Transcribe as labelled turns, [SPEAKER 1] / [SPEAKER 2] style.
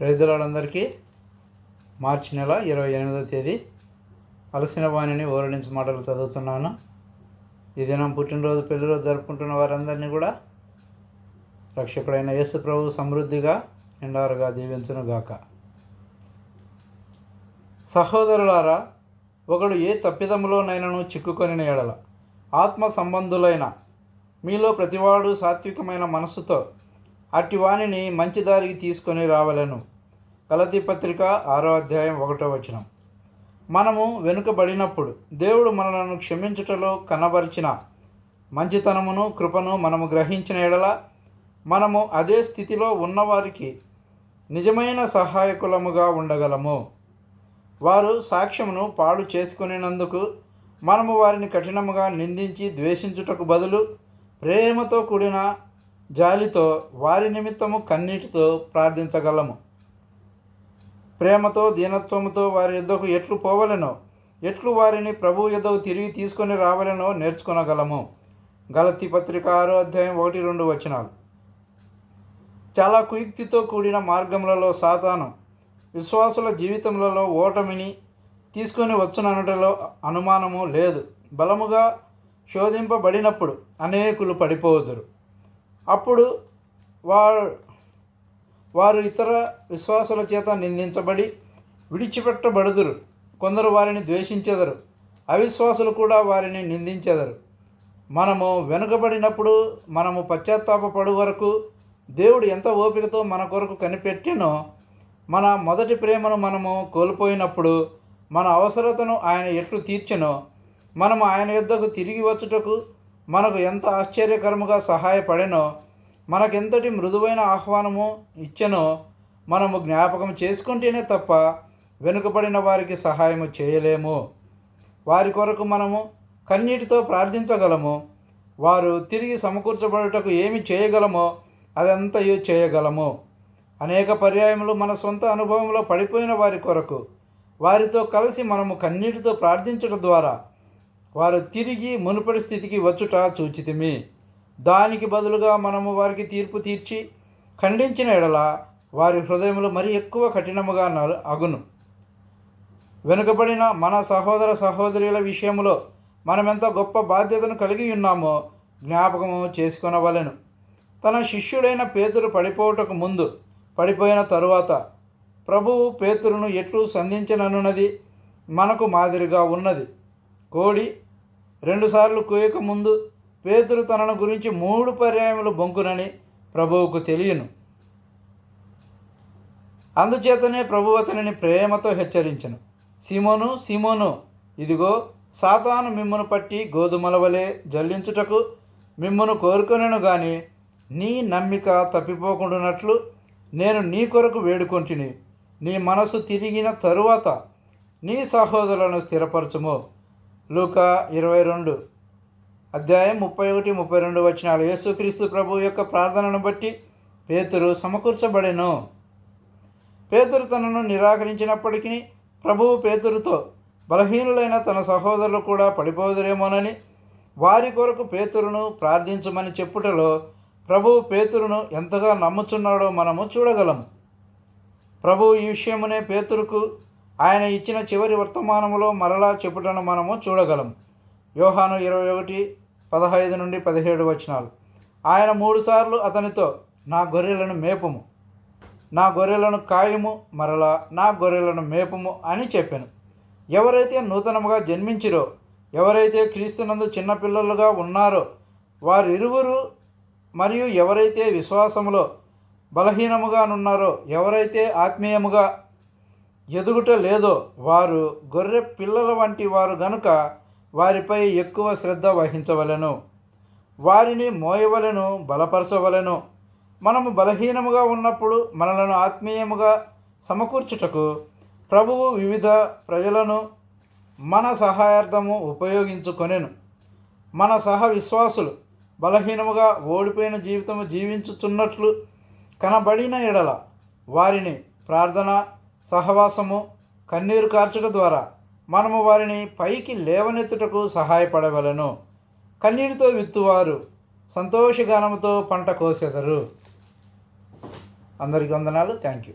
[SPEAKER 1] రైతులందరికీ మార్చి నెల ఇరవై ఎనిమిదో తేదీ అలసిన వాణిని ఓరడించి మాటలు చదువుతున్నాను. ఈ దినం పుట్టినరోజు పెళ్ళిరోజు జరుపుకుంటున్న వారందరినీ కూడా రక్షకుడైన యేసు ప్రభు సమృద్ధిగా నిండారుగా దీవించునుగాక. సహోదరులారా ఒకడు ఏ తప్పిదములోనైనను చిక్కుకొని ఎడల ఆత్మ సంబంధులైన మీలో ప్రతివాడు సాత్వికమైన మనస్సుతో అట్టి వాణిని మంచి దారికి తీసుకొని రావలను. గలతీ పత్రిక ఆరో అధ్యాయం ఒకటో వచనం. మనము వెనుకబడినప్పుడు దేవుడు మనలను క్షమించుటలో కనబరిచిన మంచితనమును కృపను మనము గ్రహించిన ఎడల మనము అదే స్థితిలో ఉన్నవారికి నిజమైన సహాయకులముగా ఉండగలము. వారు సాక్ష్యమును పాడు చేసుకునేందుకు మనము వారిని కఠినముగా నిందించి ద్వేషించుటకు బదులు ప్రేమతో కూడిన జాలితో వారి నిమిత్తము కన్నీటితో ప్రార్థించగలము. ప్రేమతో దీనత్వముతో వారి యుద్ధకు ఎట్లు పోవలెనో ఎట్లు వారిని ప్రభు యుద్ధకు తిరిగి తీసుకొని రావలెనో నేర్చుకునగలము. గలతి పత్రిక ఆరో అధ్యాయం ఒకటి రెండు వచనాలు. చాలా కుయుక్తితో కూడిన మార్గములలో సాతాను విశ్వాసుల జీవితములలో ఓటమిని తీసుకొని వచ్చుననుటలో అనుమానము లేదు. బలముగా శోధింపబడినప్పుడు అనేకులు పడిపోదురు. అప్పుడు వారు వారు ఇతర విశ్వాసుల చేత నిందించబడి విడిచిపెట్టబడుదురు. కొందరు వారిని ద్వేషించెదరు. అవిశ్వాసులు కూడా వారిని నిందించెదరు. మనము వెనుకబడినప్పుడు మనము పశ్చాత్తాపపడు వరకు దేవుడు ఎంత ఓపికతో మన కొరకు కనిపెట్టినో మన మొదటి ప్రేమను మనము కోల్పోయినప్పుడు మన అవసరతను ఆయన ఎట్లు తీర్చెనో మనము ఆయన యుద్ధకు తిరిగి వచ్చుటకు మనకు ఎంత ఆశ్చర్యకరముగా సహాయపడెనో మనకెంతటి మృదువైన ఆహ్వానము ఇచ్చెనో మనము జ్ఞాపకం చేసుకుంటేనే తప్ప వెనుకబడిన వారికి సహాయము చేయలేము. వారి కొరకు మనము కన్నీటితో ప్రార్థించగలము. వారు తిరిగి సమకూర్చబడుటకు ఏమి చేయగలమో అదంతయు చేయగలము. అనేక పర్యాయములు మన సొంత అనుభవంలో పడిపోయిన వారి కొరకు వారితో కలిసి మనము కన్నీటితో ప్రార్థించడం ద్వారా వారు తిరిగి మునుపటి స్థితికి వచ్చుట చూచితిమి. దానికి బదులుగా మనము వారికి తీర్పు తీర్చి ఖండించిన ఎడల వారి హృదయములు మరి ఎక్కువ కఠినముగా నలు అగును. వెనుకబడిన మన సహోదర సహోదరుల విషయంలో మనమెంత గొప్ప బాధ్యతను కలిగి ఉన్నామో జ్ఞాపకము చేసుకొనవలెను. తన శిష్యుడైన పేతురు పడిపోవటకు ముందు పడిపోయిన తరువాత ప్రభువు పేతురును ఎట్లు సంధించననున్నది మనకు మాదిరిగా ఉన్నది. కోడి రెండుసార్లు కోయక ముందు పేతురు తనను గురించి మూడు పర్యాయములు బొంకునని ప్రభువుకు తెలియను. అందుచేతనే ప్రభు అతనిని ప్రేమతో హెచ్చరించను. సీమోను సీమోను ఇదిగో సాతాను మిమ్మును పట్టి గోధుమల వలె జల్లించుటకు మిమ్మును కోరుకొనెను గాని నీ నమ్మిక తప్పిపోకుండానట్లు నేను నీ కొరకు వేడుకొంటిని. నీ మనసు తిరిగిన తరువాత నీ సహోదరులను స్థిరపరచుము. లూకా ఇరవై రెండు. అధ్యాయం ముప్పై ఒకటి ముప్పై రెండు వచ్చినాలు యేసుక్రీస్తు ప్రభు యొక్క ప్రార్థనను బట్టి పేతురు సమకూర్చబడెను. పేతురు తనను నిరాకరించినప్పటికీ ప్రభువు పేతురుతో బలహీనులైన తన సహోదరులు కూడా పడిపోదురేమోనని వారి కొరకు పేతురును ప్రార్థించమని చెప్పుటలో ప్రభువు పేతురును ఎంతగా నమ్ముచున్నాడో మనము చూడగలము. ప్రభువు ఈ విషయమునే పేతురుకు ఆయన ఇచ్చిన చివరి వర్తమానములో మరలా చెప్పుటను మనము చూడగలము. యోహాను ఇరవై ఒకటి పదహైదు నుండి పదిహేడు వచనాలు. ఆయన మూడుసార్లు అతనితో నా గొర్రెలను మేపము. నా గొర్రెలను కాయము మరలా నా గొర్రెలను మేపము అని చెప్పాను. ఎవరైతే నూతనముగా జన్మించిరో ఎవరైతే క్రీస్తునందు చిన్నపిల్లలుగా ఉన్నారో వారిరువురు మరియు ఎవరైతే విశ్వాసములో బలహీనముగానున్నారో ఎవరైతే ఆత్మీయముగా ఎదుగుట లేదో వారు గొర్రె పిల్లల వంటి వారు గనుక వారిపై ఎక్కువ శ్రద్ధ వహించవలెను. వారిని మోయవలెను బలపరచవలను. మనము బలహీనముగా ఉన్నప్పుడు మనలను ఆత్మీయముగా సమకూర్చుటకు ప్రభువు వివిధ ప్రజలను మన సహాయార్థము ఉపయోగించుకొనెను. మన సహ విశ్వాసులు బలహీనముగా ఓడిపోయిన జీవితము జీవించుచున్నట్లు కనబడిన ఎడల వారిని ప్రార్థన సహవాసము కన్నీరు కార్చుట ద్వారా మనము వారిని పైకి లేవనెత్తుటకు సహాయపడవలను. కన్నీటితో విత్తువారు సంతోషగానముతో పంట కోసెదరు. అందరికీ వందనాలు. Thank you.